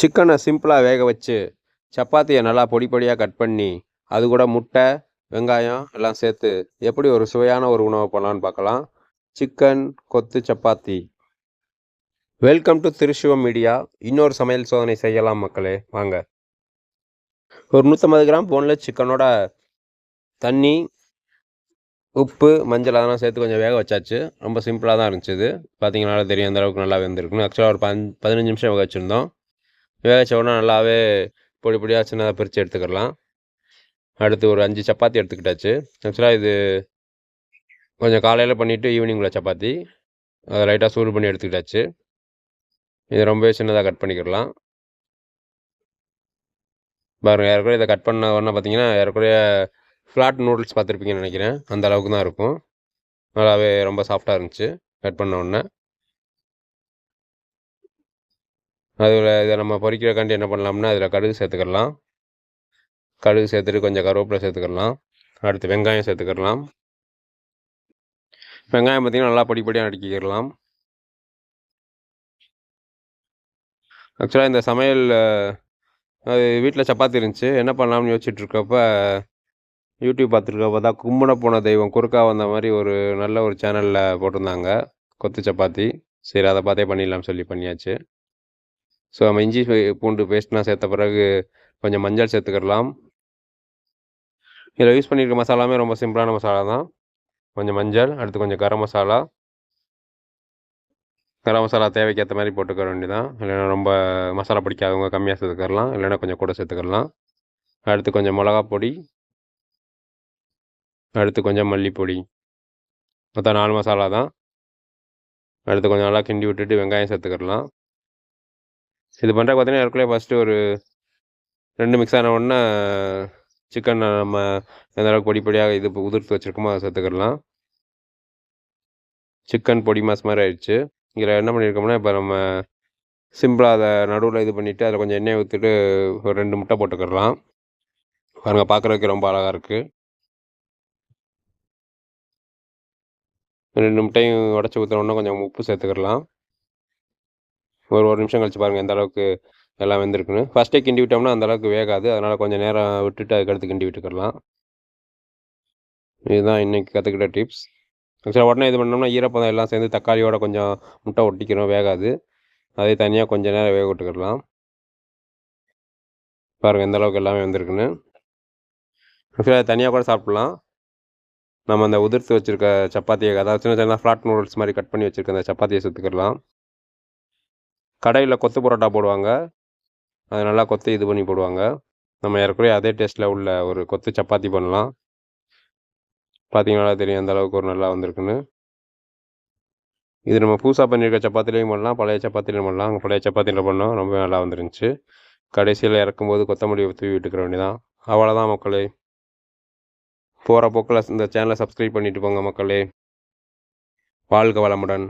சிக்கனை சிம்பிளாக வேக வச்சு சப்பாத்தியை நல்லா பொடி பொடியாக கட் பண்ணி அது கூட முட்டை வெங்காயம் எல்லாம் சேர்த்து எப்படி ஒரு சுவையான ஒரு உணவு பண்ணலான்னு பார்க்கலாம். சிக்கன் கொத்து chapati. Welcome to Thirushivam media இன்னொரு சமையல் சோதனை செய்யலாம் மக்களே. வாங்க. ஒரு நூற்றம்பது கிராம் போனில் சிக்கனோட தண்ணி உப்பு மஞ்சள் அதெல்லாம் சேர்த்து கொஞ்சம் வேக வச்சாச்சு. ரொம்ப சிம்பிளாக தான் இருந்துச்சு இது. பார்த்தீங்கனால தெரியும் அந்த அளவுக்கு நல்லா வெந்திருக்குன்னு. ஆக்சுவலாக ஒரு பதினஞ்சு நிமிஷம் வேக வச்சுருந்தோம். வேக உடனே நல்லாவே பொடி பொடியாக சின்னதாக பிரித்து எடுத்துக்கலாம் அடுத்து ஒரு அஞ்சு சப்பாத்தி எடுத்துக்கிட்டாச்சு. ஆக்சுவலாக இது கொஞ்சம் காலையில் பண்ணிவிட்டு ஈவினிங்கில் சப்பாத்தி. அதை லைட்டாக சூடு பண்ணி எடுத்துக்கிட்டாச்சு. இது ரொம்பவே சின்னதாக கட் பண்ணிக்கிடலாம். பாருங்கள் ஏறக்குறைய இதை கட் பண்ண உடனே பார்த்தீங்கன்னா ஏறக்குறைய ஃப்ளாட் நூடுல்ஸ் பார்த்துருப்பீங்கன்னு நினைக்கிறேன். அந்த அளவுக்கு தான் இருக்கும். நல்லாவே ரொம்ப சாஃப்டாக இருந்துச்சு. கட் பண்ண உடனே. அதில் இதை நம்ம பொறிக்கிறக்காண்டி என்ன பண்ணலாம்னா அதில் கடுகு சேர்த்துக்கலாம். கடுகு சேர்த்துட்டு கொஞ்சம் கருவேப்பிலை சேர்த்துக்கலாம். அடுத்து வெங்காயம் சேர்த்துக்கலாம். வெங்காயம் பார்த்திங்கன்னா நல்லா படிப்படியாக பொடியாக நடுக்கிக்கலாம் ஆக்சுவலாக இந்த சமையல் அது வீட்டில் சப்பாத்தி இருந்துச்சு. என்ன பண்ணலாம்னு யோசிச்சுட்ருக்கப்ப யூடியூப் பார்த்துருக்கப்ப தான் கும்பிட போன தெய்வம் குறுக்கா வந்த மாதிரி ஒரு நல்ல ஒரு சேனலில் போட்டிருந்தாங்க. கொத்து சப்பாத்தி. சரி அதை பார்த்தே பண்ணிடலாம் சொல்லி பண்ணியாச்சு. ஸோ நம்ம இஞ்சி பூண்டு பேஸ்ட்லாம் சேர்த்த பிறகு கொஞ்சம் மஞ்சள் சேர்த்துக்கிடலாம். இதில் யூஸ் பண்ணியிருக்க மசாலாமே ரொம்ப சிம்பிளான மசாலா தான். கொஞ்சம் மஞ்சள் அடுத்து கொஞ்சம் கரம் மசாலா. கரம் மசாலா தேவைக்கேற்ற மாதிரி போட்டுக்க வேண்டியதான் இல்லைன்னா ரொம்ப மசாலா பிடிக்காதவங்க கம்மியாக சேர்த்துக்கலாம் இல்லைன்னா கொஞ்சம் கூட சேர்த்துக்கலாம் அடுத்து கொஞ்சம் மிளகா பொடி. அடுத்து கொஞ்சம் மல்லிப்பொடி. மொத்தம் நாலு மசாலா தான். அடுத்து கொஞ்சம் நல்லா கிண்டி விட்டுட்டு வெங்காயம் சேர்த்துக்கிடலாம். இது பண்ணுறக்கு பார்த்தீங்கன்னா ஏற்கனவே ஃபஸ்ட்டு ஒரு ரெண்டு மிக்ஸ் ஆன உடனே சிக்கன் நம்ம எந்த அளவுக்கு பொடி பொடியாக இது உதிர்த்து வச்சுருக்கோமோ அதை சேர்த்துக்கிடலாம். சிக்கன் பொடி மாஸ் மாதிரி ஆயிடுச்சு. இதில் என்ன பண்ணியிருக்கோம்னா இப்போ நம்ம சிம்பிளாக அதை நடுவில் இது பண்ணிவிட்டு அதில் கொஞ்சம் எண்ணெய் ஊற்றிட்டு ஒரு ரெண்டு முட்டை போட்டுக்கிடலாம். பாருங்கள் பார்க்குறதுக்கு ரொம்ப அழகாக இருக்குது ரெண்டு முட்டையும் உடச்சி ஊற்றினோன்னா கொஞ்சம் உப்பு சேர்த்துக்கிடலாம். ஒரு ஒரு நிமிஷம் கழிச்சு பாருங்கள் எந்த அளவுக்கு எல்லாம் வெந்திருக்குன்னு. ஃபஸ்ட்டே கிண்டி விட்டோம்னா அந்த அளவுக்கு வேகாது. அதனால் கொஞ்சம் நேரம் விட்டுட்டு அதுக்கடுத்து கிண்டி விட்டுக்கிடலாம். இதுதான் இன்றைக்கி கற்றுக்கிட்ட டிப்ஸ் ஆக்சுவலாக உடனே இது பண்ணோம்னா ஈரப்பதம் எல்லாம் சேர்ந்து தக்காளியோட கொஞ்சம் முட்டை ஒட்டிக்கிறோம் வேகாது. அதே தனியாக கொஞ்சம் நேரம் வேக விட்டுக்கிடலாம். பாருங்கள் எந்த அளவுக்கு எல்லாமே வந்திருக்குன்னு. ஆக்சுவலாக தனியாக கூட சாப்பிட்லாம். நம்ம அந்த உதிர்த்து வச்சுருக்க சப்பாத்தியை அதாவது சின்ன சின்ன ஃப்ளாட் நூடுல்ஸ் மாதிரி கட் பண்ணி வச்சுருக்க அந்த சப்பாத்தியை சுற்றுக்கிடலாம் கடையில் கொத்து பரோட்டா போடுவாங்க. அது நல்லா கொத்து இது பண்ணி போடுவாங்க. நம்ம ஏற்கனவே அதே டேஸ்ட்டில் உள்ள ஒரு கொத்து சப்பாத்தி பண்ணலாம். பார்த்தீங்கன்னா தெரியும் அந்த அளவுக்கு ஒரு நல்லா வந்திருக்குன்னு. இது நம்ம புதுசாக பண்ணியிருக்க சப்பாத்திலையும் பண்ணலாம் பழைய சப்பாத்திலையும் பண்ணலாம். அங்கே பழைய சப்பாத்தியில் பண்ணோம் ரொம்ப நல்லா வந்துருந்துச்சு. கடைசியில் இறக்கும்போது கொத்தமல்லி தூவி விட்டுக்கிற வேண்டியதான் அவ்வளோதான் மக்களே. போகிற போக்கில் இந்த சேனலை சப்ஸ்கிரைப் பண்ணிட்டு போங்க மக்களே. வாழ்க வளமுடன்.